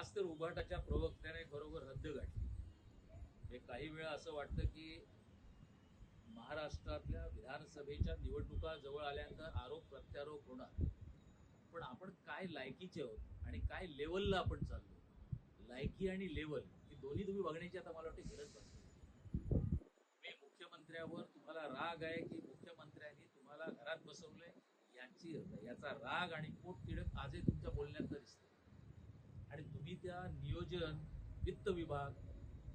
आज तर उभाटाच्या प्रवक्त्याने बरोबर हद्द गाठली. हे काही वेळा असं वाटतं की महाराष्ट्रातल्या विधानसभेच्या निवडणुका जवळ आल्यानंतर आरोप प्रत्यारोप होणार. पण आपण काय लायकीचे आहोत आणि काय लेवलला आपण चाललो लायकी आणि लेवल ही दोन्ही तुम्ही बघण्याची आता मला वाटते गरज पडते मी मुख्यमंत्र्यावर तुम्हाला राग आहे की मुख्यमंत्र्यांनी तुम्हाला घरात बसवलंय? याची याचा राग आणि पोट तिडक आजही तुमच्या बोलण्यात दिसतं. आणि तुम्ही त्या नियोजन वित्त विभाग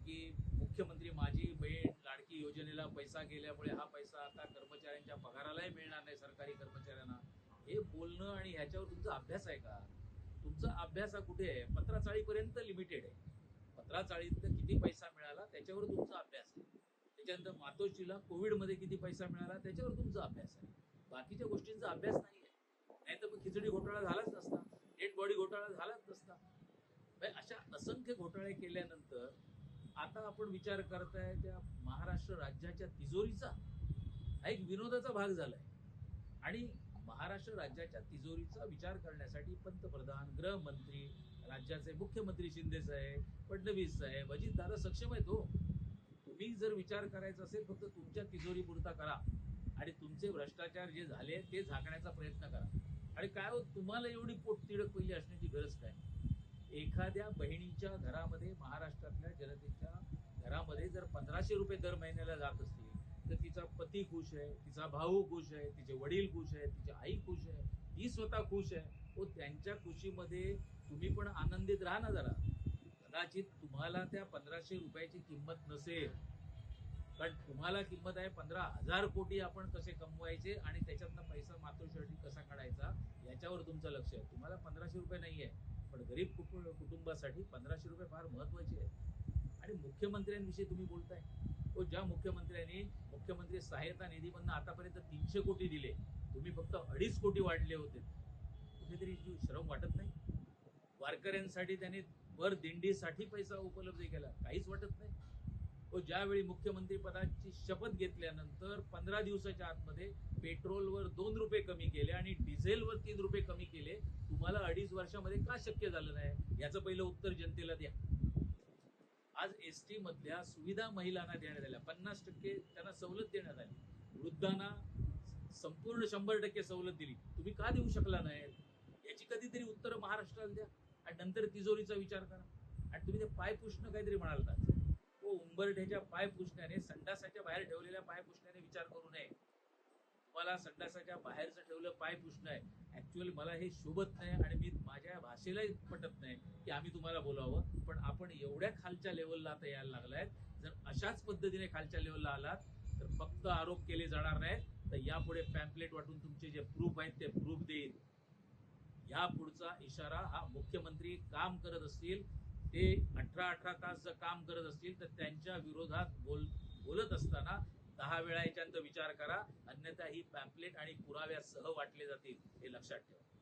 की मुख्यमंत्री माझी बहीण लाडकी योजनेला पैसा गेल्यामुळे हा पैसा आता कर्मचाऱ्यांच्या पगारालाही मिळणार नाही सरकारी कर्मचाऱ्यांना. हे बोलणं आणि ह्याच्यावर तुमचा अभ्यास आहे का? तुमचा अभ्यास हा कुठे आहे? पत्राचाळीपर्यंत लिमिटेड आहे. पत्राचाळीत किती पैसा मिळाला त्याच्यावर तुमचा अभ्यास आहे. त्याच्यानंतर मातोश्रीला कोविडमध्ये किती पैसा मिळाला त्याच्यावर तुमचा अभ्यास आहे. बाकीच्या गोष्टींचा अभ्यास नाही आहे नाही तर मग खिचडी घोटाळा झालाच नसता डेड बॉडी घोटाळा झालाच नसता म्हणजे अशा असंख्य घोटाळे केल्यानंतर आता आपण विचार करताय त्या महाराष्ट्र राज्याच्या तिजोरीचा हा एक विनोदाचा भाग झालाय. आणि महाराष्ट्र राज्याच्या तिजोरीचा विचार करण्यासाठी पंतप्रधान गृहमंत्री राज्याचे मुख्यमंत्री शिंदे साहेब फडणवीस साहेब अजितदादा सक्षम आहेत हो. तुम्ही जर विचार करायचा असेल फक्त तुमच्या तिजोरी पुरता करा. आणि तुमचे भ्रष्टाचार जे झाले ते झाकण्याचा प्रयत्न करा. आणि काय हो तुम्हाला एवढी पोट तिडक पहिली असण्याची गरज काय? एखाद्या बहिणीच्या घरामध्ये महाराष्ट्रातल्या जनतेच्या घरामध्ये जर पंधराशे रुपये दर महिन्याला जात असतील तर तिचा पती खुश आहे तिचा भाऊ खुश आहे तिचे वडील खुश आहे तिची आई खुश आहे ती स्वतः खुश आहे. व त्यांच्या खुशीमध्ये तुम्ही पण आनंदित राहा ना जरा. कदाचित तुम्हाला त्या पंधराशे रुपयाची किंमत नसेल कारण तुम्हाला किंमत आहे पंधरा हजार कोटी आपण कसे कमवायचे आणि त्याच्यातनं पैसा मातोश्रीसाठी कसा काढायचा याच्यावर तुमचं लक्ष आहे. तुम्हाला पंधराशे रुपये नाही आहे पण गरीब कुटुंब कुटुंबासाठी पंधराशे रुपये फार महत्त्वाचे आहेत. आणि मुख्यमंत्र्यांविषयी तुम्ही बोलताय. तो ज्या मुख्यमंत्र्यांनी मुख्यमंत्री सहायता निधीमधनं आतापर्यंत तीनशे कोटी दिले तुम्ही फक्त अडीच कोटी वाढले होते. कुठेतरी श्रम वाटत नाही. वारकऱ्यांसाठी त्यांनी भर दिंडीसाठी पैसा उपलब्ध केला. काहीच वाटत नाही. तो ज्यावेळी मुख्यमंत्री पदाची शपथ घेतल्यानंतर पंधरा दिवसाच्या आतमध्ये पेट्रोलवर दोन रुपये कमी केले आणि डिझेलवर तीन रुपये कमी केले तुम्हाला अडीच वर्षामध्ये का शक्य झालं नाही? याचं पहिलं उत्तर जनतेला द्या. आज एस टी मधल्या सुविधा महिलांना देण्यात आल्या. पन्नास टक्के त्यांना सवलत देण्यात आली. वृद्धांना संपूर्ण शंभर टक्के सवलत दिली. तुम्ही का देऊ शकला नाही? याची कधीतरी उत्तर महाराष्ट्राला द्या. आणि नंतर तिजोरीचा विचार करा. आणि तुम्ही ते पाय पुष्ण काहीतरी म्हणाल का व उंबरठ्याच्या पाय पुसण्याने संडासाच्या बाहेर ठेवलेल्या पाय पुसण्याने विचार करू नये. तुम्हाला संडासाच्या बाहेरचं ठेवलं पाय पुसणं आहे ऍक्च्युअली मला हे शोभत नाही आणि मी माझ्या भाषेलाही पटत नाही की आम्ही तुम्हाला बोलावं. पण आपण एवढ्या खालच्या लेवलला आता यायला लागलाय जर अशाच पद्धतीने खालच्या लेवलला आलात तर फक्त आरोप केले जाणार नाहीत. तर यापुढे पॅम्पलेट वाटून तुमचे जे प्रूफ आहेत ते प्रूफ देईल या पुढचा इशारा हा मुख्यमंत्री काम करत असतील. ते अठरा अठरा तास जर काम करत असतील तर त्यांच्या विरोधात बोल बोलत असताना दहा वेळा याच्यानंतर विचार करा. अन्यथा ही पॅम्पलेट आणि पुराव्यासह वाटले जातील हे लक्षात ठेवा.